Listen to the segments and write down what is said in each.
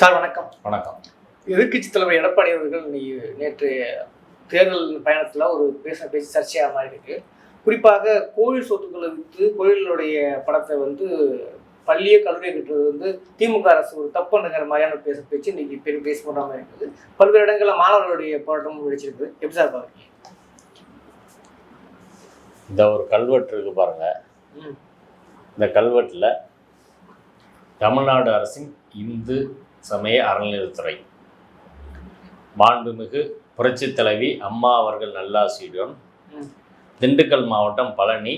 Sir வணக்கம். வணக்கம். எதிர்க்கட்சி தலைவர் எடப்பாடி அவர்கள் நேற்று தேர்தல் பயணத்தில் ஒரு பேசின பேச்சு சர்ச்சையாக மாதிரி இருக்கு குறிப்பாக கோயில் சொத்துக்களை விற்று கோயிலுடைய படத்தை வந்து பள்ளியே கல்லூரியை கட்டுறது வந்து திமுக அரசு ஒரு தப்புங்கிற மாதிரியான பேச பேச்சு இன்னைக்கு பெரிய பேச மாதிரி இருக்குது. பல்வேறு இடங்களில் மாணவர்களுடைய போராட்டமும் வெடிச்சிருக்கு. எப்படி சார் பாருங்க இந்த ஒரு கல்வெட்டு இருக்கு பாருங்க. இந்த கல்வெட்டில் தமிழ்நாடு அரசின் இந்து சமய அறநிலையத்துறை. மாண்புமிகு புரட்சித் தலைவி அம்மா அவர்கள் நல்லாசியுடன். திண்டுக்கல் மாவட்டம் பழனி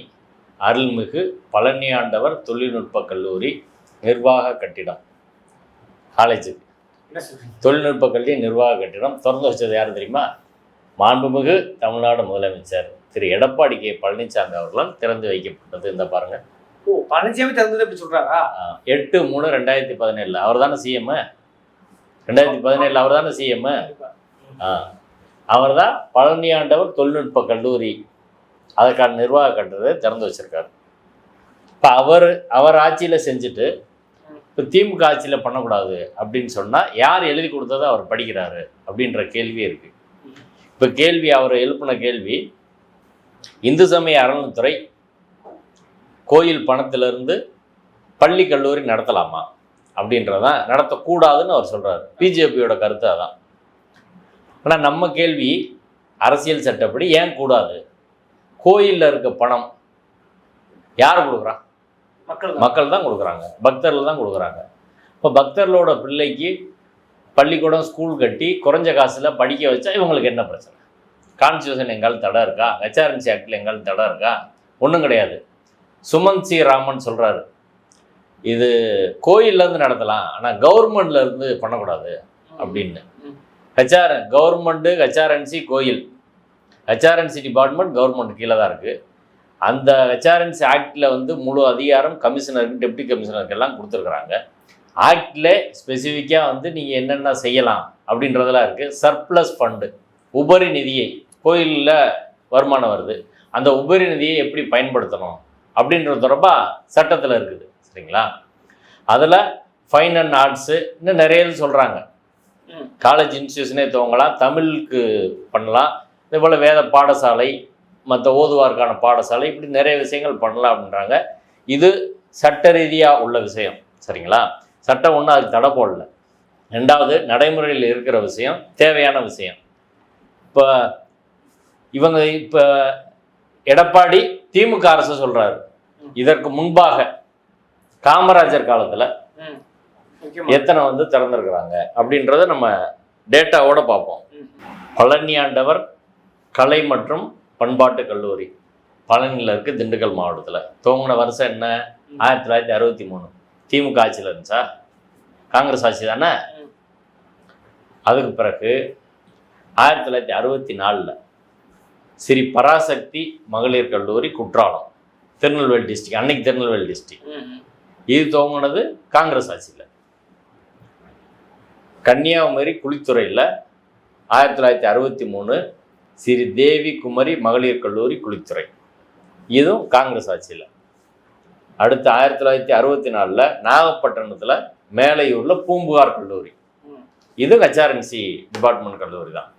அருள்மிகு பழனி ஆண்டவர் தொழில்நுட்ப கல்லூரி நிர்வாக கட்டிடம். சொல்றீங்க? தொழில்நுட்ப கல்வி நிர்வாக கட்டிடம். திறந்து வச்சது யார் தெரியுமா? மாண்புமிகு தமிழ்நாடு முதலமைச்சர் திரு. எடப்பாடி கே. பழனிசாமி அவர்களால் திறந்து வைக்கப்பட்டது. இந்த பாருங்க. ஓ பழனிசாமி திறந்தது எப்படி சொல்றாரா? எட்டு மூணு ரெண்டாயிரத்தி பதினேழில். அவர் தானே சிஎம் ரெண்டாயிரத்தி பதினேழில் அவர் தானே சிஎம் கண்டிப்பா. அவர் தான் பழனி ஆண்டவர் தொழில்நுட்ப கல்லூரி அதற்கான நிர்வாக கட்டத்தை திறந்து வச்சிருக்காரு. இப்போ அவர் அவர் ஆட்சியில் செஞ்சுட்டு இப்போ திமுக ஆட்சியில் பண்ணக்கூடாது அப்படின்னு சொன்னால் யார் எழுதி கொடுத்ததை அவர் படிக்கிறாரு அப்படின்ற கேள்வி இருக்குது இப்போ கேள்வி அவர் எழுப்பின கேள்வி இந்து சமய அறநிலைத்துறை கோயில் பணத்திலிருந்து பள்ளி கல்லூரி நடத்தலாமா? அப்படின்றதான் நடத்தக்கூடாதுன்னு அவர் சொல்கிறார் பிஜேபியோட கருத்து அதான். ஆனால் நம்ம கேள்வி அரசியல் சட்டப்படி ஏன் கூடாது? கோயிலில் இருக்க பணம் யார் கொடுக்குறா மக்கள். மக்கள் தான் கொடுக்குறாங்க. பக்தர்கள் தான் கொடுக்குறாங்க. இப்போ பக்தர்களோட பிள்ளைக்கு பள்ளிக்கூடம் ஸ்கூல் கட்டி குறைஞ்ச காசில் படிக்க வச்சா இவங்களுக்கு என்ன பிரச்சனை? கான்ஸ்டியூஷன் எங்காலும் தடை இருக்கா? ஹெச்ஆர்என்சி ஆக்டில் எங்காலும் தடை இருக்கா? ஒன்றும் கிடையாது. சுமன் சி ராமன் சொல்கிறாரு இது கோயில்லேருந்து நடத்தலாம் ஆனால் கவர்மெண்ட்லேருந்து பண்ணக்கூடாது அப்படின்னு. ஹெச்ஆர் கவர்மெண்ட்டு ஹெச்ஆர்என்சி கோயில். ஹெச்ஆர்என்சி டிபார்ட்மெண்ட் கவர்மெண்ட் கீழே தான் இருக்குது அந்த ஹெச்ஆர்என்சி ஆக்டில் வந்து முழு அதிகாரம் கமிஷனருக்கு டெப்டி கமிஷனருக்கு எல்லாம் கொடுத்துருக்குறாங்க. ஆக்டில் ஸ்பெசிஃபிக்காக வந்து நீங்கள் என்னென்ன செய்யலாம் அப்படின்றதெல்லாம் இருக்குது சர்ப்ளஸ் ஃபண்டு உபரி நிதியை கோயிலில் வருமானம் வருது. அந்த உபரி நிதியை எப்படி பயன்படுத்தணும் அப்படின்றது தொடர்பாக சட்டத்தில் இருக்குது. சரிங்களா? அதில் ஃபைன் அண்ட் ஆர்ட்ஸு இன்னும் நிறைய சொல்கிறாங்க. காலேஜ் இன்ஸ்டியூஷனே துவங்கலாம் தமிழுக்கு பண்ணலாம். இதே போல் வேத பாடசாலை மற்ற ஓதுவார்க்கான பாடசாலை இப்படி நிறைய விஷயங்கள் பண்ணலாம் அப்படின்றாங்க. இது சட்ட ரீதியாக உள்ள விஷயம் சரிங்களா? சட்டம் ஒன்றும் அதுக்கு தடை போடல. ரெண்டாவது நடைமுறையில் இருக்கிற விஷயம் தேவையான விஷயம். இப்போ இவங்க இப்போ எடப்பாடி திமுக அரசு சொல்கிறாரு இதற்கு முன்பாக காமராஜர் காலத்தில். எத்தனை வந்து திறந்துருக்குறாங்க அப்படின்றத நம்ம டேட்டாவோட பார்ப்போம் ம். பழனி ஆண்டவர் கலை மற்றும் பண்பாட்டு கல்லூரி பழனியில் இருக்கு திண்டுக்கல் மாவட்டத்தில் துவங்கின வருஷம் என்ன. ஆயிரத்தி தொள்ளாயிரத்தி அறுபத்தி மூணு திமுக ஆட்சியில் இருந்துச்சா காங்கிரஸ் ஆட்சி தானே. அதுக்கு பிறகு ஆயிரத்தி தொள்ளாயிரத்தி அறுபத்தி நாலில் ஸ்ரீ பராசக்தி மகளிர் கல்லூரி குற்றாலம் திருநெல்வேலி டிஸ்ட்ரிக்ட் அன்னைக்கு திருநெல்வேலி. ம். இது துவங்கினது காங்கிரஸ் ஆட்சியில். கன்னியாகுமரி குளித்துறையில் ஆயிரத்தி தொள்ளாயிரத்தி அறுபத்தி மூணு ஸ்ரீ தேவி குமரி மகளிர் கல்லூரி குளித்துறை. இதுவும் காங்கிரஸ் ஆட்சியில். அடுத்து ஆயிரத்தி தொள்ளாயிரத்தி அறுபத்தி நாலில் நாகப்பட்டினத்தில் மேலையூரில் பூம்புகார் கல்லூரி. இது ஹெச்ஆர்என்சி டிபார்ட்மெண்ட் கல்லூரி தான்.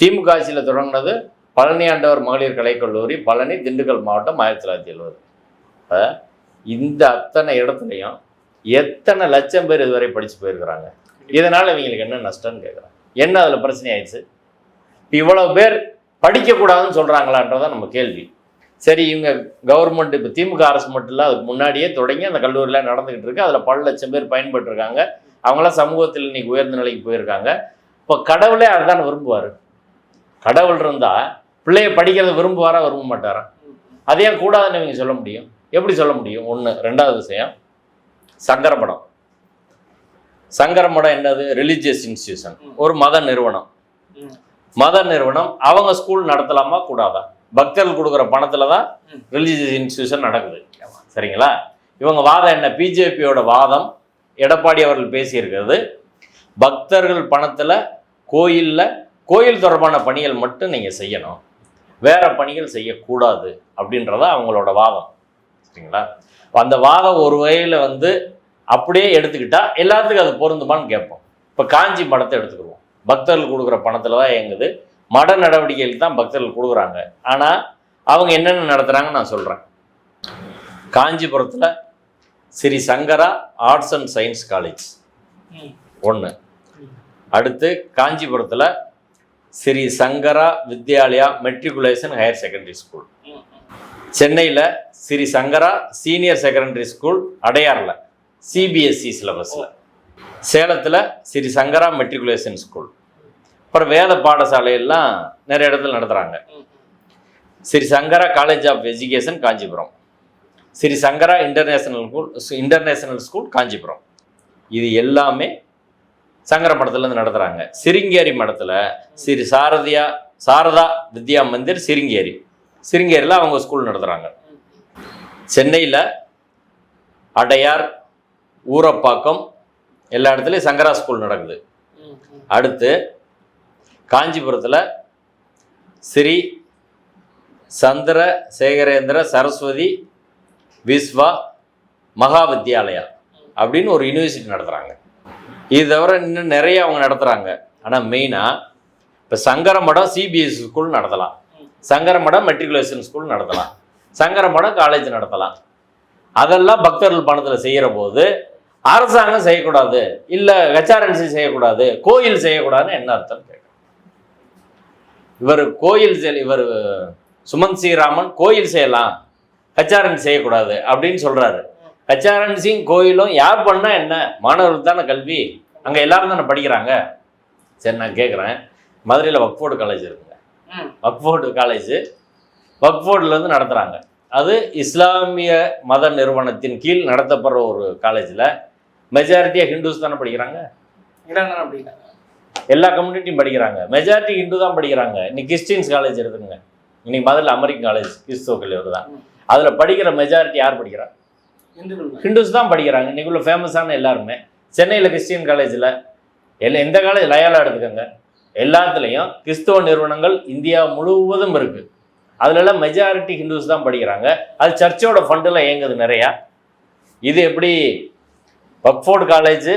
திமுக ஆட்சியில் தொடங்கினது பழனி ஆண்டவர் மகளிர் கலைக்கல்லூரி பழனி திண்டுக்கல் மாவட்டம் ஆயிரத்தி தொள்ளாயிரத்தி எழுபது. இந்த அத்தனை இடத்துலையும் எத்தனை லட்சம் பேர் இதுவரை படித்து போயிருக்கிறாங்க? இதனால் இவங்களுக்கு என்ன நஷ்டம்னு கேட்குறாங்க என்ன அதில் பிரச்சனை ஆயிடுச்சு? இப்போ இவ்வளோ பேர் படிக்கக்கூடாதுன்னு சொல்கிறாங்களான்றதான் நம்ம கேள்வி. சரி இவங்க கவர்மெண்ட் இப்போ திமுக அரசு மட்டும் இல்லை அதுக்கு முன்னாடியே தொடங்கி அந்த கல்லூரியில் நடந்துக்கிட்டு இருக்கு. அதில் பல லட்சம் பேர் பயன்பட்டுருக்காங்க அவங்களாம் சமூகத்தில் இன்னைக்கு உயர்ந்த நிலைக்கு போயிருக்காங்க. இப்போ கடவுளே அதுதான் விரும்புவார். கடவுள் இருந்தால் பிள்ளைய படிக்கிறத விரும்புவாரா விரும்ப மாட்டாரா? ம். கூடாதுன்னு இவங்க சொல்ல முடியும். எப்படி சொல்ல முடியும்? ஒன்று ரெண்டாவது விஷயம் சங்கரமடம் சங்கரமடம் என்னது? Religious institution. ஒரு மத நிறுவனம். மத நிறுவனம் அவங்க ஸ்கூல் நடத்தலாமா? கூடாதா? பக்தர்கள் கொடுக்குற பணத்துல தான். ரிலீஜியஸ் இன்ஸ்டியூஷன் நடக்குது. சரிங்களா? இவங்க வாதம் என்ன? பிஜேபியோட வாதம். எடப்பாடி அவர்கள் பேசியிருக்கிறது பக்தர்கள் பணத்துல கோயில்ல கோயில் தொடர்பான பணிகள் மட்டும் நீங்க செய்யணும். வேற பணிகள் செய்யக்கூடாது அப்படின்றத அவங்களோட வாதம். சரிங்களா அந்த வாதம் ஒரு வகையில் வந்து அப்படியே எடுத்துக்கிட்டா எல்லாத்துக்கும் அது பொருந்துமான்னு கேட்போம். இப்போ காஞ்சி மடத்தை எடுத்துக்குவோம் பக்தர்கள் கொடுக்குற பணத்தில் தான் இயங்குது. மட நடவடிக்கைகள் தான் பக்தர்கள் கொடுக்குறாங்க. ஆனால் அவங்க என்னென்ன நடத்துகிறாங்கன்னு நான் சொல்கிறேன் காஞ்சிபுரத்தில் Sri Sankara arts and science college ஒன்று அடுத்து காஞ்சிபுரத்தில் Sri Sankara Vidyalaya matriculation higher secondary school சென்னையில் Sri Sankara senior secondary school அடையாரில் CBSE சிலபஸில் சேலத்தில் ஸ்ரீ சங்கரா மெட்ரிகுலேஷன் ஸ்கூல் அப்புறம் வேத பாடசாலையெல்லாம் நிறைய இடத்துல நடத்துகிறாங்க Sri Sankara college of education Kanchipuram. Sri Sankara international school international school Kanchipuram. இது எல்லாமே சங்கர மடத்துலேருந்து நடத்துகிறாங்க சிருங்கேரி மடத்தில் ஸ்ரீ சாரதியா சாரதா வித்யா மந்திர் சிருங்கேரி. சிறுங்கேரியில் அவங்க ஸ்கூல் நடத்துகிறாங்க சென்னையில் அடையார் ஊரப்பாக்கம் எல்லா இடத்துலையும் சங்கரா ஸ்கூல் நடக்குது. அடுத்து காஞ்சிபுரத்தில் ஸ்ரீ சந்திர சேகரேந்திர சரஸ்வதி விஸ்வா மகா வித்யாலயா அப்படின்னு ஒரு யூனிவர்சிட்டி நடத்துகிறாங்க இது தவிர இன்னும் நிறைய அவங்க நடத்துகிறாங்க ஆனால் மெயினாக இப்போ சங்கர மடம் சிபிஎஸ்சி ஸ்கூல் நடத்தலாம். சங்கரமடம் மெட்ரிகுலேஷன் ஸ்கூல் நடத்தலாம். சங்கரமடம் காலேஜ் நடத்தலாம். அதெல்லாம் பக்தர்கள் பணத்தில் செய்கிற போது அரசாங்கம் செய்யக்கூடாது இல்லை ஹெச்ஆர்என்சி செய்யக்கூடாது கோயில் செய்யக்கூடாதுன்னு என்ன அர்த்தம் கேட்குறேன் இவர் கோயில் செய் இவர் சுமந்த் ஸ்ரீராமன் கோயில் செய்யலாம் ஹெச்ஆர்என்சி செய்யக்கூடாது அப்படின்னு சொல்கிறாரு ஹெச்ஆர்என்சியும் கோயிலும் யார் பண்ணால் என்ன? மாணவர்கள் தானே கல்வி. அங்கே எல்லாரும் தானே படிக்கிறாங்க. சரி நான் கேட்குறேன் மதுரையில் வக்ஃபோர்டு காலேஜ் இருக்குங்க வக்ஃபோர்டு காலேஜ். வக்ஃபோர்ட்லேருந்து நடத்துகிறாங்க அது இஸ்லாமிய மத நிறுவனத்தின் கீழ் நடத்தப்படுற ஒரு காலேஜில். மெஜாரிட்டியாக ஹிந்துஸ் தானே படிக்கிறாங்க? எல்லா கம்யூனிட்டியும் படிக்கிறாங்க. மெஜாரிட்டி ஹிந்து தான் படிக்கிறாங்க. இன்னைக்கு கிறிஸ்டின்ஸ் காலேஜ் எடுத்துங்க இன்னைக்கு முதல்ல அமெரிக்கன் காலேஜ் கிறிஸ்துவ கல்லூரி தான். அதில் படிக்கிற மெஜாரிட்டி யார் படிக்கிறா. ஹிந்துஸ் தான். படிக்கிறாங்க. இன்னைக்குள்ள ஃபேமஸான எல்லாருமே. சென்னையில் கிறிஸ்டியன் காலேஜில் எல்லா எந்த காலேஜ் லயாலா எடுத்துக்கோங்க. எல்லாத்துலேயும் கிறிஸ்தவ நிறுவனங்கள் இந்தியா முழுவதும் இருக்குது அதுலலாம் மெஜாரிட்டி ஹிந்துஸ் தான் படிக்கிறாங்க. அது சர்ச்சோட ஃபண்டில் இயங்குது நிறையா. இது எப்படி வக்ஃபோர்டு காலேஜ்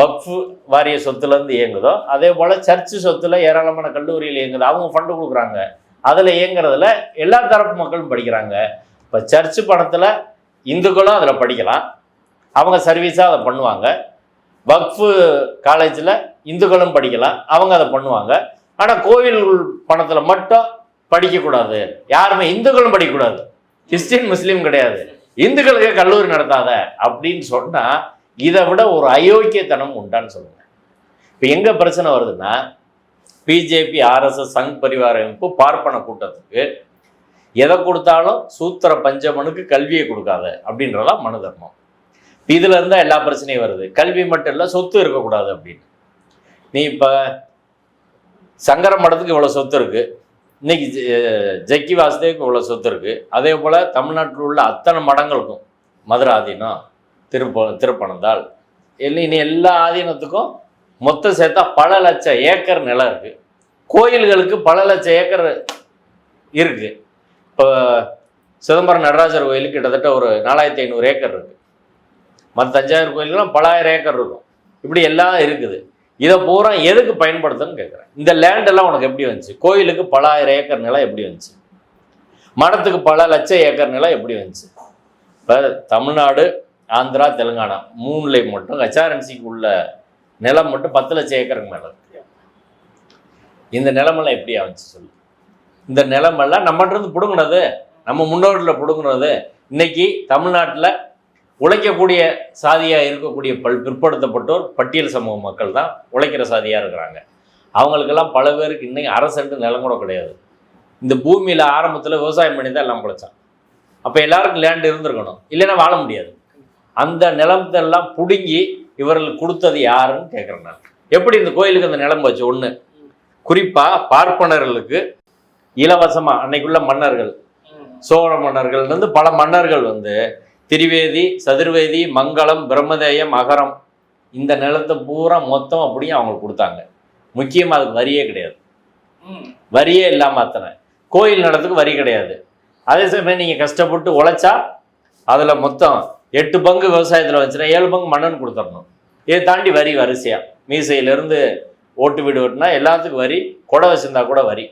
வக்ஃப் வாரிய சொத்துலேருந்து இயங்குதோ அதே போல் சர்ச்சு சொத்தில் ஏராளமான கல்லூரியில் இயங்குது. அவங்க ஃபண்டு கொடுக்குறாங்க. அதில் இயங்குறதுல எல்லா தரப்பு மக்களும் படிக்கிறாங்க. இப்போ சர்ச்சு பணத்தில் இந்துக்களும் அதில் படிக்கலாம். அவங்க சர்வீஸாக அதை பண்ணுவாங்க. வக்ஃபு காலேஜில் இந்துக்களும் படிக்கலாம் அவங்க அதை பண்ணுவாங்க. ஆனால் கோவில் பணத்தில் மட்டும் படிக்கக்கூடாது. யாருமே இந்துக்களும் படிக்கக்கூடாது. கிறிஸ்டின் முஸ்லீம் கிடையாது. இந்துக்களுக்கு கல்லூரி நடத்தாத அப்படின்னு சொன்னால் இதை விட ஒரு அயோக்கியத்தனம் உண்டான்னு சொல்லுங்கள் இப்போ எங்கே பிரச்சனை வருதுன்னா பிஜேபி ஆர்எஸ்எஸ் சங் பரிவார அமைப்பு பார்ப்பன கூட்டத்துக்கு எதை கொடுத்தாலும் சூத்திர பஞ்சமனுக்கு கல்வியை கொடுக்காத அப்படின்றதான் மனு தர்மம். இதுல இருந்தா எல்லா பிரச்சனையும் வருது. கல்வி மட்டும் இல்லை சொத்து இருக்கக்கூடாது அப்படின்னு. நீ இப்போ சங்கர மடத்துக்கு இவ்வளோ சொத்து இருக்குது இன்னைக்கு ஜெ- ஜக்கி வாசுதேவுக்கு இவ்வளோ சொத்து இருக்குது அதே போல் தமிழ்நாட்டில் உள்ள அத்தனை மடங்களுக்கும் மதுரை ஆதீனம் திருப்ப திருப்பனந்தாள் இல்லை இனி எல்லா ஆதீனத்துக்கும் மொத்தம் சேர்த்தா பல லட்சம் ஏக்கர் நிலம் இருக்குது கோயில்களுக்கு பல லட்சம் ஏக்கர் இருக்குது இப்போ சிதம்பரம் நடராஜர் கோயில் கிட்டத்தட்ட ஒரு நாலாயிரத்தி ஐநூறு ஏக்கர் இருக்குது மற்ற தஞ்சாவூர் கோயிலுக்குலாம் பலாயிரம் ஏக்கர் இருக்கும். இப்படி எல்லாம் இருக்குது. இதை பூரா எதுக்கு பயன்படுத்துன்னு கேட்குறேன் இந்த லேண்ட் எல்லாம் உனக்கு எப்படி வந்துச்சு? கோயிலுக்கு பலாயிரம் ஏக்கர் நிலம் எப்படி வந்துச்சு? மடத்துக்கு பல லட்சம் ஏக்கர் நிலம் எப்படி வந்துச்சு? இப்போ தமிழ்நாடு ஆந்திரா தெலுங்கானா மூணுல மட்டும் ஹெச்ஆர்என்சிக்கு உள்ள நிலம் மட்டும் பத்து லட்சம் ஏக்கருக்கு மேலே இருக்கு. இந்த நிலமெல்லாம் எப்படி ஆச்சு சொல்லு? இந்த நிலமெல்லாம் நம்மகிட்ட இருந்து பிடுங்கினது நம்ம முன்னோர்களில் பிடுங்கினது இன்னைக்கு தமிழ்நாட்டில் உழைக்கக்கூடிய சாதியாக இருக்கக்கூடிய பல் பிற்படுத்தப்பட்டோர் பட்டியல் சமூக மக்கள் தான் உழைக்கிற சாதியாக இருக்கிறாங்க. அவங்களுக்கெல்லாம் பல பேருக்கு இன்னைக்கு அரசு நிலம் கூட கிடையாது. இந்த பூமியில் ஆரம்பத்தில் விவசாயம் பண்ணி தான் எல்லாம் பிழைச்சான் அப்போ எல்லாருக்கும் லேண்ட் இருந்திருக்கணும். இல்லைன்னா வாழ முடியாது. அந்த நிலத்தெல்லாம் பிடுங்கி இவர்கள் கொடுத்தது யாருன்னு கேட்குறேன் நான். எப்படி இந்த கோயிலுக்கு அந்த நிலம் வச்சு ஒன்று குறிப்பாக பார்ப்பனர்களுக்கு இலவசமாக அன்னைக்குள்ள மன்னர்கள் சோழ மன்னர்கள்லேருந்து பல மன்னர்கள் வந்து திரிவேதி சதுர்வேதி மங்களம் பிரம்மதேயம் அகரம். இந்த நிலத்தை பூரா மொத்தம் அப்படியே அவங்களுக்கு கொடுத்தாங்க. முக்கியமாக அதுக்கு வரியே கிடையாது. வரியே இல்லாமல் அத்தனை. கோயில் நடத்துக்கு வரி கிடையாது. அதே சமயம் நீங்கள் கஷ்டப்பட்டு உழைச்சா அதில் மொத்தம் எட்டு பங்கு விவசாயத்தில் வந்துச்சுன்னா ஏழு பங்கு மன்னன் கொடுத்துடணும். இதை தாண்டி வரி வரிசையா. மீசையிலேருந்து ஓட்டு வீடு ஓட்டுனா எல்லாத்துக்கும் வரி கொடை வச்சிருந்தா கூட வரி.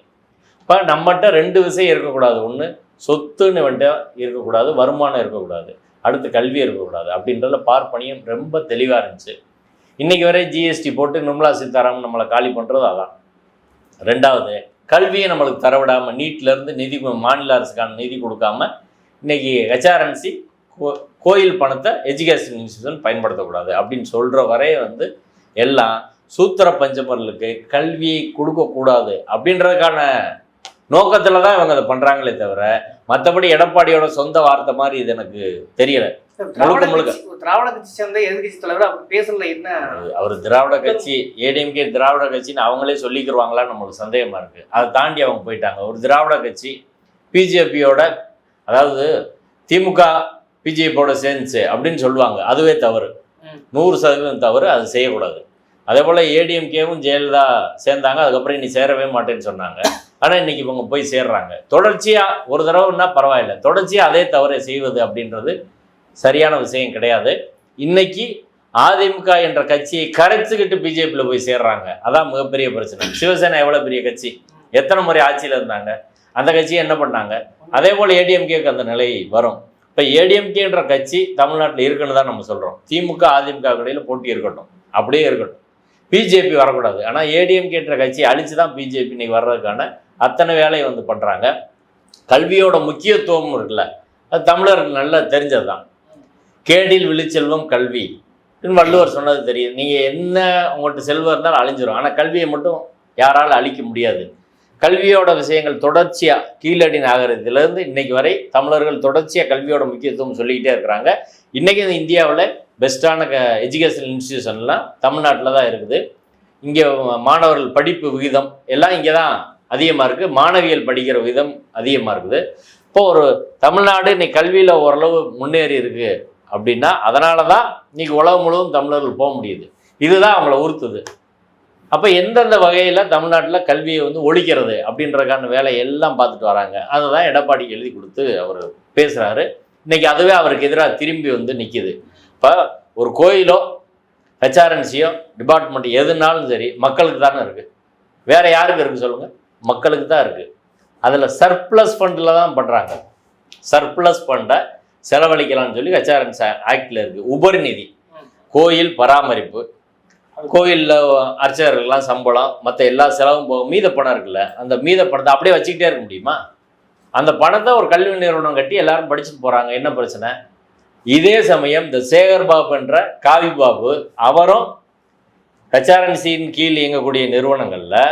இப்போ நம்மகிட்ட ரெண்டு விஷயம் இருக்கக்கூடாது. ஒன்று சொத்துன்னு வந்துட்டு இருக்கக்கூடாது வருமானம் இருக்கக்கூடாது. அடுத்து கல்வி இருக்கக்கூடாது. அப்படின்றத பார்ப்பனியும் ரொம்ப தெளிவாக இருந்துச்சு. இன்றைக்கி வரை ஜிஎஸ்டி போட்டு நிர்மலா சீதாராமன் நம்மளை காலி பண்ணுறது அதான். ரெண்டாவது கல்வியை நம்மளுக்கு தரவிடாமல் நீட்லேருந்து நிதி மாநில அரசுக்கான நிதி கொடுக்காம இன்னைக்கு ஹெச்ஆர்என்சி கோயில் பணத்தை எஜுகேஷன் இன்ஸ்டியூஷன் பயன்படுத்தக்கூடாது. அப்படின்னு சொல்கிற வரைய வந்து எல்லாம் சூத்திர பஞ்சமர்களுக்கு கல்வியை கொடுக்கக்கூடாது. அப்படின்றதுக்கான நோக்கத்தில் தான் இவங்க அதை பண்ணுறாங்களே தவிர மற்றபடி எடப்பாடியோட சொந்த வார்த்தை மாதிரி இது எனக்கு தெரியல. திராவிட முழுக்க. கட்சி திராவிட கட்சி சேர்ந்த எதிர்கட்சி தலைவர் அவர் பேசுறதுல என்ன? அவர் திராவிட கட்சி ஏடிஎம்கே திராவிட கட்சின்னு அவங்களே சொல்லிக்கிருவாங்களான்னு நம்மளுக்கு சந்தேகமா இருக்கு. அதை தாண்டி அவங்க போயிட்டாங்க. ஒரு திராவிட கட்சி பிஜேபியோட அதாவது திமுக பிஜேபியோட சேர்ந்துச்சு அப்படின்னு சொல்லுவாங்க. அதுவே தவறு. நூறு சதவீதம் தவறு அது செய்யக்கூடாது. அதே போல் ஏடிஎம்கேவும் ஜெயலலிதா சேர்ந்தாங்க அதுக்கப்புறம் இனி சேரவே மாட்டேன்னு சொன்னாங்க. ஆனால் இன்றைக்கி இவங்க போய் சேர்றாங்க. தொடர்ச்சியாக ஒரு தடவைன்னா பரவாயில்ல. தொடர்ச்சியாக அதே தவறை செய்வது அப்படின்றது சரியான விஷயம் கிடையாது. இன்னைக்கு அதிமுக என்ற கட்சியை கரைச்சிக்கிட்டு பிஜேபியில் போய் சேர்றாங்க. அதான் மிகப்பெரிய பிரச்சனை. சிவசேனா எவ்வளோ பெரிய கட்சி? எத்தனை முறை ஆட்சியில் இருந்தாங்க? அந்த கட்சியை என்ன பண்ணாங்க? அதே போல் ஏடிஎம்கேக்கு அந்த நிலை வரும். இப்போ ஏடிஎம்கேன்ற கட்சி தமிழ்நாட்டில் இருக்குன்னு தான் நம்ம சொல்கிறோம் திமுக அதிமுக கடையில் போட்டி இருக்கட்டும். அப்படியே இருக்கட்டும். பிஜேபி வரக்கூடாது. ஆனால் ஏடிஎம்கேன்ற கட்சி அழிச்சு தான் பிஜேபி இன்னைக்கு வர்றதுக்கான அத்தனை வேலையை வந்து பண்ணுறாங்க கல்வியோட முக்கியத்துவம் இருக்குல்ல. அது தமிழர்கள் நல்லா தெரிஞ்சது தான் கேடில் விழிச்செல்வம் கல்வி. வள்ளுவர் சொன்னது தெரியும் நீங்கள் என்ன உங்கள்கிட்ட செல்வம் இருந்தாலும் அழிஞ்சிரும். ஆனால் கல்வியை மட்டும் யாரால் அழிக்க முடியாது. கல்வியோட விஷயங்கள் தொடர்ச்சியாக கீழடி நாகரிகத்திலேருந்து இன்றைக்கு வரை தமிழர்கள் தொடர்ச்சியாக கல்வியோட முக்கியத்துவம் சொல்லிக்கிட்டே இருக்கிறாங்க. இன்றைக்கி இந்தியாவில் பெஸ்ட்டான க எஜுகேஷன் இன்ஸ்டியூஷன்லாம் தமிழ்நாட்டில் தான் இருக்குது. இங்கே மாணவர்கள் படிப்பு விகிதம் எல்லாம் இங்கே தான் அதிகமாக இருக்குது மாணவியல் படிக்கிற விதம் அதிகமாக இருக்குது. இப்போ ஒரு தமிழ்நாடு இன்னைக்கு கல்வியில் ஓரளவு முன்னேறி இருக்குது அப்படின்னா அதனால தான் இன்றைக்கி உலகம் முழுவதும் தமிழர்கள் போக முடியுது. இதுதான் அவங்கள உறுத்துது. அப்போ எந்தெந்த வகையில் தமிழ்நாட்டில் கல்வியை வந்து ஒழிக்கிறது அப்படின்றதுக்கான வேலை எல்லாம் பார்த்துட்டு வராங்க. அதை தான் எடப்பாடி எழுதி கொடுத்து அவர் பேசுகிறாரு இன்றைக்கி அதுவே அவருக்கு எதிராக திரும்பி வந்து நிற்கிது இப்போ ஒரு கோயிலோ ஹெச்ஆர்என்சியோ டிபார்ட்மெண்ட் எதுனாலும் சரி மக்களுக்கு தானே இருக்குது வேறு யாருக்கு இருக்குது சொல்லுங்கள் மக்களுக்கு தான் இருக்குது அதில் சர்ப்ளஸ் ஃபண்டில் தான் பண்ணுறாங்க சர்ப்ளஸ் ஃபண்டை செலவழிக்கலாம்னு சொல்லி ஹெச்ஆர்என்ஸ் ஆக்டில் இருக்குது உபரி நிதி கோயில் பராமரிப்பு. கோயிலில் அர்ச்சகர்கள்லாம் சம்பளம். மற்ற எல்லா செலவும் போக மீத பணம் இருக்குல்ல அந்த மீத பணத்தை அப்படியே வச்சுக்கிட்டே இருக்க முடியுமா? அந்த பணத்தை ஒரு கல்வி நிறுவனம் கட்டி எல்லாரும் படிச்சுட்டு போகிறாங்க என்ன பிரச்சனை? இதே சமயம் இந்த சேகர் பாபு என்ற காவி பாபு அவரும் ஹெச்ஆர்என்சியின் கீழ் இயங்கக்கூடிய நிறுவனங்களில்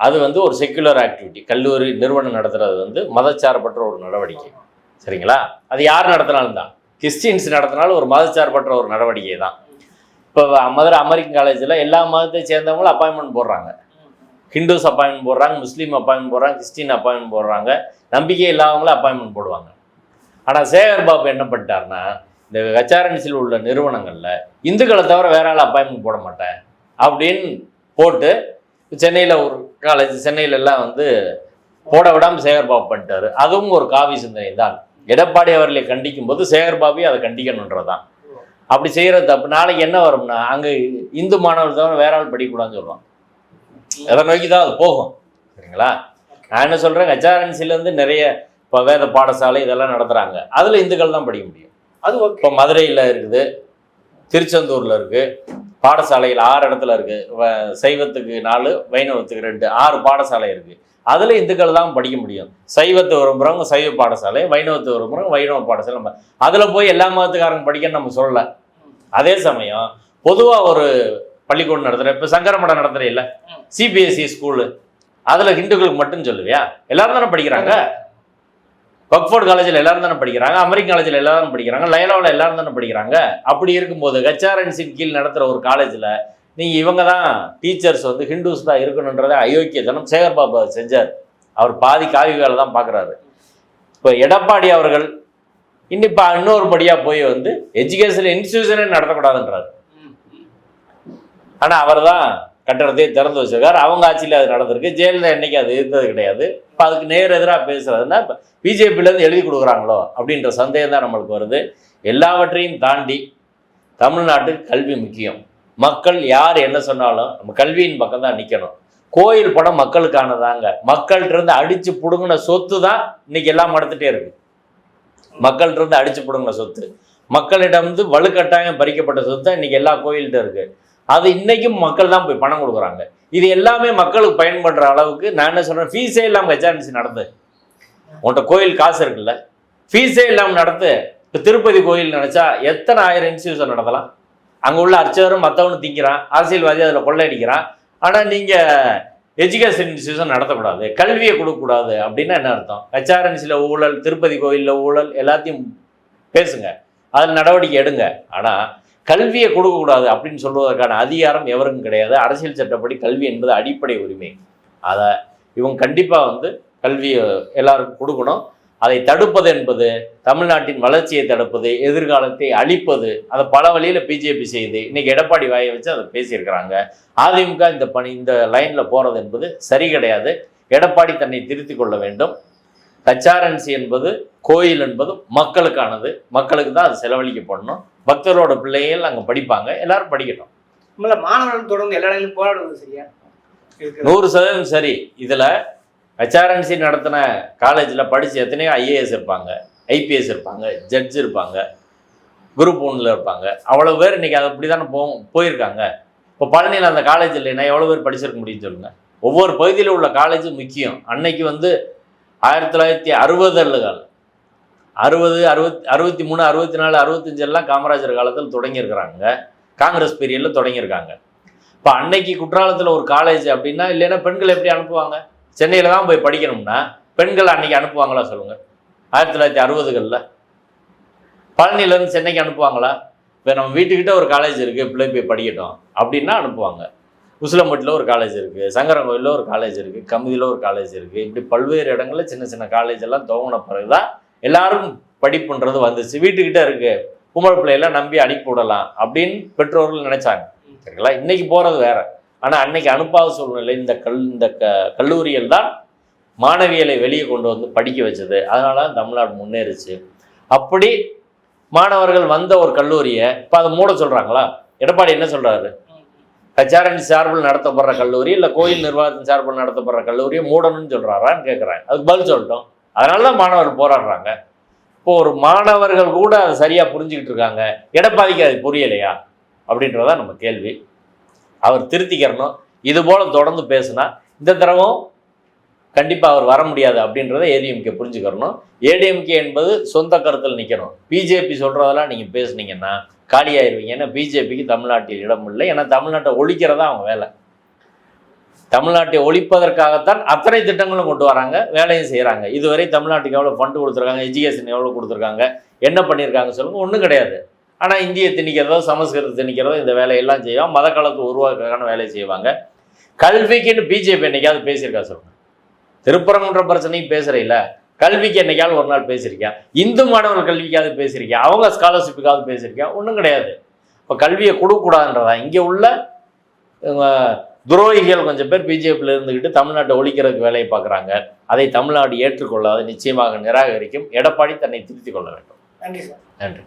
அது வந்து ஒரு செக்குலர் ஆக்டிவிட்டி கல்லூரி நிறுவனம் நடத்துறது வந்து மதச்சார்பற்ற ஒரு நடவடிக்கை. சரிங்களா? அது யார் நடத்தினாலும் தான். கிறிஸ்டின்ஸ் நடத்தினாலும் ஒரு மதச்சார்பற்ற ஒரு நடவடிக்கை தான். இப்போ மதுரை அமெரிக்கன் காலேஜில் எல்லா மதத்தை சேர்ந்தவங்களும் அப்பாயின்மெண்ட் போடுறாங்க. ஹிந்துஸ் அப்பாயின்மெண்ட் போடுறாங்க முஸ்லீம் அப்பாயின்மெண்ட் போடுறாங்க கிறிஸ்டின் அப்பாயின்மெண்ட் போடுறாங்க. நம்பிக்கை இல்லாதவங்களும் அப்பாயின்மெண்ட் போடுவாங்க. ஆனால் சேகர் பாபு என்ன பண்ணிட்டாருன்னா இந்த ஹெச்ஆர்என்சியில் உள்ள நிறுவனங்களில் இந்துக்களை தவிர வேற ஆள் அப்பாயின்மெண்ட் போட மாட்டேன் அப்படின்னு போட்டு சென்னையில் ஒரு காலேஜ் சென்னையில எல்லாம் வந்து போட விடாமல் சேகர் பாபு பண்ணிட்டாரு. அதுவும் ஒரு காவி சிந்தனை தான். எடப்பாடி அவர்களை கண்டிக்கும் போது சேகர் பாபு அதை கண்டிக்கணுன்றதான் அப்படி செய்யறது தப்பு. நாளைக்கு என்ன வரும்னா அங்கே இந்து மாணவர்கள் தவிர வேற ஆள் படிக்கக்கூடாதுன்னு சொல்லுவான் அதை நோக்கி தான் அது போகும். சரிங்களா? நான் என்ன சொல்கிறேன் ஹெச்ஆர்என்சிலேருந்து நிறைய இப்போ வேத பாடசாலை இதெல்லாம் நடத்துகிறாங்க அதில் இந்துக்கள் தான் படிக்க முடியும். அது இப்போ மதுரையில் இருக்குது. திருச்செந்தூரில் இருக்குது பாடசாலைகள் ஆறு இடத்துல இருக்குது சைவத்துக்கு நாலு வைணவத்துக்கு ரெண்டு ஆறு பாடசாலை இருக்குது அதில் இந்துக்கள் தான் படிக்க முடியும். சைவத்தை விரும்புகிறவங்க சைவ பாடசாலை வைணவத்தை விரும்புகிறவங்க வைணவ பாடசாலை அதில் போய் எல்லா மதத்துக்காரங்க படிக்கன்னு நம்ம சொல்லலை. அதே சமயம் பொதுவாக ஒரு பள்ளிக்கூடம் நடத்துகிற இப்போ சங்கரமடம் நடத்துகிற இல்லை சிபிஎஸ்சி ஸ்கூலு அதில் ஹிந்துக்களுக்கு மட்டும் சொல்லுவியா? எல்லாரும் தானே படிக்கிறாங்க? பக்ஃபோர்ட் காலேஜில் எல்லாரும் தானே படிக்கிறாங்க அமெரிக்கன் காலேஜில் எல்லாரும் படிக்கிறாங்க லைலாவில் எல்லாரும் தானே படிக்கிறாங்க. அப்படி இருக்கும்போது ஹெச்ஆர்என்சின் கீழ் நடத்துகிற ஒரு காலேஜில் நீங்கள் இவங்க தான் டீச்சர்ஸ் வந்து ஹிந்துஸ் தான் இருக்கணுன்றதை அயோக்கியத்தனம் சேகர் பாபு செஞ்சார். அவர் பாதி காவி வேலை தான் பார்க்குறாரு. இப்போ எடப்பாடி அவர்கள் இன்னிப்பா இன்னொரு படியாக போய் வந்து எஜுகேஷன் இன்ஸ்டியூஷனே நடத்தக்கூடாதுன்றார். ஆனால் அவர் தான் கட்டடத்தையே திறந்து வச்சிருக்காரு. அவங்க ஆட்சியில் அது நடந்திருக்கு. ஜெயலலிதா என்னைக்கு அது இருந்தது கிடையாது. இப்போ அதுக்கு நேர் எதிராக பேசுறதுன்னா இப்போ பிஜேபியிலேருந்து எழுதி கொடுக்குறாங்களோ அப்படின்ற சந்தேகம் தான் நம்மளுக்கு வருது. எல்லாவற்றையும் தாண்டி தமிழ்நாட்டுக்கு கல்வி முக்கியம். மக்கள் யார் என்ன சொன்னாலும் நம்ம கல்வியின் பக்கம் தான் நிற்கணும் கோயில் படம் மக்களுக்கானதாங்க. மக்கள்கிட்ட இருந்து அடிச்சு பிடுங்கின சொத்து தான் இன்னைக்கு எல்லாம் மடத்துட்டே இருக்கு. மக்கள்கிட்ட இருந்து அடிச்சு பிடுங்கின சொத்து. மக்களிடம் வந்து வலுக்கட்டாயம் பறிக்கப்பட்ட சொத்து தான் இன்னைக்கு எல்லா கோயில்கிட்ட இருக்கு. அது இன்னைக்கும் மக்கள் தான் போய் பணம் கொடுக்குறாங்க. இது எல்லாமே மக்களுக்கு பயன்படுற அளவுக்கு நான் என்ன சொல்கிறேன் ஃபீஸே இல்லாமல் கஜான்சி நடந்து. உன்கிட்ட கோயில் காசு இருக்குல்ல ஃபீஸே இல்லாமல் நடத்து இப்போ திருப்பதி கோயில் நினச்சா எத்தனை ஆயிரம் இன்ஸ்டியூஷன் நடத்தலாம்? அங்கே உள்ள அர்ச்சகரும் மற்றவனும் திங்கிறான் அரசியல்வாதி அதில் கொள்ளையடிக்கிறான். ஆனால் நீங்கள் எஜுகேஷன் இன்ஸ்டியூஷன் நடத்தக்கூடாது கல்வியை கொடுக்கக்கூடாது அப்படின்னா என்ன அர்த்தம்? ஹெச்ஆர்என்சியில் ஊழல் திருப்பதி கோயிலில் ஊழல் எல்லாத்தையும் பேசுங்க. அதில் நடவடிக்கை எடுங்க. ஆனால் கல்வியை கொடுக்கக்கூடாது அப்படின்னு சொல்வதற்கான அதிகாரம் எவருக்கும் கிடையாது. அரசியல் சட்டப்படி கல்வி என்பது அடிப்படை உரிமை. அதை இவங்க கண்டிப்பாக வந்து கல்வியை எல்லாருக்கும் கொடுக்கணும். அதை தடுப்பது என்பது தமிழ்நாட்டின் வளர்ச்சியை தடுப்பது எதிர்காலத்தை அழிப்பது அதை பல வழியில் பிஜேபி செய்யுது இன்னைக்கு எடப்பாடி வாயை வச்சு அதை பேசியிருக்கிறாங்க. அதிமுக இந்த பணி இந்த லைனில் போகிறது என்பது சரி கிடையாது. எடப்பாடி தன்னை திருத்திக் கொள்ள வேண்டும். கச்சாரன்சி என்பது கோயில் என்பது மக்களுக்கானது. மக்களுக்கு தான் அது செலவழிக்கப்படணும் பக்தரோட பிள்ளைகள் அங்கே படிப்பாங்க. எல்லாரும் படிக்கட்டும். நம்மள மாணவர்கள் தொடர்ந்து எல்லா இடங்களிலும் போராடுவது சரியா. நூறு சதவீதம் சரி. இதில் ஹெச்ஆர்என்சி நடத்தின காலேஜில் படித்து எத்தனையோ ஐஏஎஸ் இருப்பாங்க. ஐபிஎஸ் இருப்பாங்க. ஜட்ஜ் இருப்பாங்க. குரூப் ஒன்றில் இருப்பாங்க. அவ்வளோ பேர் இன்றைக்கி அது அப்படி தானே போ போயிருக்காங்க. இப்போ பழனியில் அந்த காலேஜ் இல்லைன்னா எவ்வளோ பேர் படிச்சிருக்க முடியும்னு சொல்லுங்கள் ஒவ்வொரு பகுதியில் உள்ள காலேஜும் முக்கியம். அன்னைக்கு வந்து ஆயிரத்தி தொள்ளாயிரத்தி அறுபதுகள் அறுபது அறுபத் அறுபத்தி மூணு அறுபத்தி நாலு அறுபத்தஞ்செல்லாம் காமராஜர் காலத்தில் தொடங்கியிருக்கிறாங்க. காங்கிரஸ் பீரியடில் தொடங்கியிருக்காங்க. இப்போ அன்னைக்கு குற்றாலத்தில் ஒரு காலேஜ் அப்படின்னா இல்லைன்னா பெண்கள் எப்படி அனுப்புவாங்க? சென்னையில் தான் போய் படிக்கணும்னா பெண்கள் அன்னைக்கு அனுப்புவாங்களா சொல்லுங்கள் ஆயிரத்தி தொள்ளாயிரத்தி அறுபதுகளில். பழனியிலேருந்து சென்னைக்கு அனுப்புவாங்களா? இப்போ நம்ம வீட்டுக்கிட்ட ஒரு காலேஜ் இருக்குது பிள்ளை போய் படிக்கட்டும். அப்படின்னா அனுப்புவாங்க. உசிலம்பட்டில் ஒரு காலேஜ் இருக்குது சங்கரங்கோயிலில் ஒரு காலேஜ் இருக்குது கமுதியில் ஒரு காலேஜ் இருக்குது இப்படி பல்வேறு இடங்களில் சின்ன சின்ன காலேஜ் எல்லாம் துவங்கின பிறகு தான் எல்லாருக்கும் படிப்புன்றது வந்துச்சு. வீட்டுக்கிட்ட இருக்குது கும்பல் பிள்ளையெல்லாம் நம்பி அனுப்பி விடலாம் அப்படின்னு பெற்றோர்கள் நினைச்சாங்க. சரிங்களா? இன்னைக்கு போகிறது வேற. ஆனால் அன்னைக்கு அனுப்பாத சூழ்நிலை இந்த கல் இந்த க கல்லூரிகள் தான் மாணவியலை வெளியே கொண்டு வந்து படிக்க வச்சது. அதனால தான் தமிழ்நாடு முன்னேறுச்சு. அப்படி மாணவர்கள் வந்த ஒரு கல்லூரியை இப்போ அதை மூட சொல்கிறாங்களா எடப்பாடி என்ன சொல்கிறாரு ஹெச்ஆர்என் சார்பில் நடத்தப்படுற கல்லூரி இல்லை கோயில் நிர்வாகத்தின் சார்பில் நடத்தப்படுற கல்லூரியை மூடணும்னு சொல்கிறாரான்னு கேட்குறேன் அதுக்கு பதில் சொல்லட்டும். அதனால தான் மாணவர் போராடுறாங்க. இப்போ ஒரு மாணவர்கள் கூட அதை சரியாக புரிஞ்சுக்கிட்டு இருக்காங்க. எடப்பாடிக்கு அது புரியலையா? அப்படின்றதா நம்ம கேள்வி. அவர் திருத்திக்கிறணும். இது போல் தொடர்ந்து பேசுனா இந்த தடவும் கண்டிப்பாக அவர் வர முடியாது அப்படின்றத ஏடிஎம்கே புரிஞ்சுக்கிறணும். ஏடிஎம்கே என்பது சொந்த கருத்தில் நிற்கணும் பிஜேபி சொல்கிறதெல்லாம் நீங்கள் பேசுனீங்கன்னா காலியாயிருவீங்க. ஏன்னா பிஜேபிக்கு தமிழ்நாட்டில் இடம் இல்லை ஏன்னா தமிழ்நாட்டை ஒழிக்கிறதா அவங்க வேலை. தமிழ்நாட்டை ஒழிப்பதற்காகத்தான் அத்தனை திட்டங்களும் கொண்டு வராங்க வேலையும் செய்கிறாங்க இதுவரை தமிழ்நாட்டுக்கு எவ்வளோ ஃபண்டு கொடுத்துருக்காங்க எஜுகேஷன் எவ்வளோ கொடுத்துருக்காங்க என்ன பண்ணியிருக்காங்க சொல்லுங்கள் ஒன்றும் கிடையாது. ஆனால் இந்தியை திணிக்கிறதோ சமஸ்கிருதத்தை திணிக்கிறதோ இந்த வேலையெல்லாம் செய்வோம் மத காலத்தை உருவாக்குறதுக்கான வேலையை செய்வாங்க. கல்விக்குன்னு பிஜேபி என்னைக்காவது பேசியிருக்கா சொல்லுங்க. திருப்பரங்குன்ற பிரச்சனையும் பேசுறீல்ல. கல்விக்கு என்னைக்காவது ஒரு நாள் பேசியிருக்கேன். இந்து மாணவர்கள் கல்விக்காவது பேசியிருக்கேன். அவங்க ஸ்காலர்ஷிப்புக்காவது பேசியிருக்கேன். ஒன்றும் கிடையாது. இப்போ கல்வியை கொடுக்கக்கூடாதுன்றதா? இங்கே உள்ள துரோகிகள் கொஞ்சம் பேர் பிஜேபியில் இருந்துக்கிட்டு தமிழ்நாட்டை ஒழிக்கிறதுக்கு வேலையை பார்க்குறாங்க. அதை தமிழ்நாடு ஏற்றுக்கொள்ளாது நிச்சயமாக நிராகரிக்கும். எடப்பாடி தன்னை திருத்திக் கொள்ள வேண்டும். நன்றி சார். நன்றி.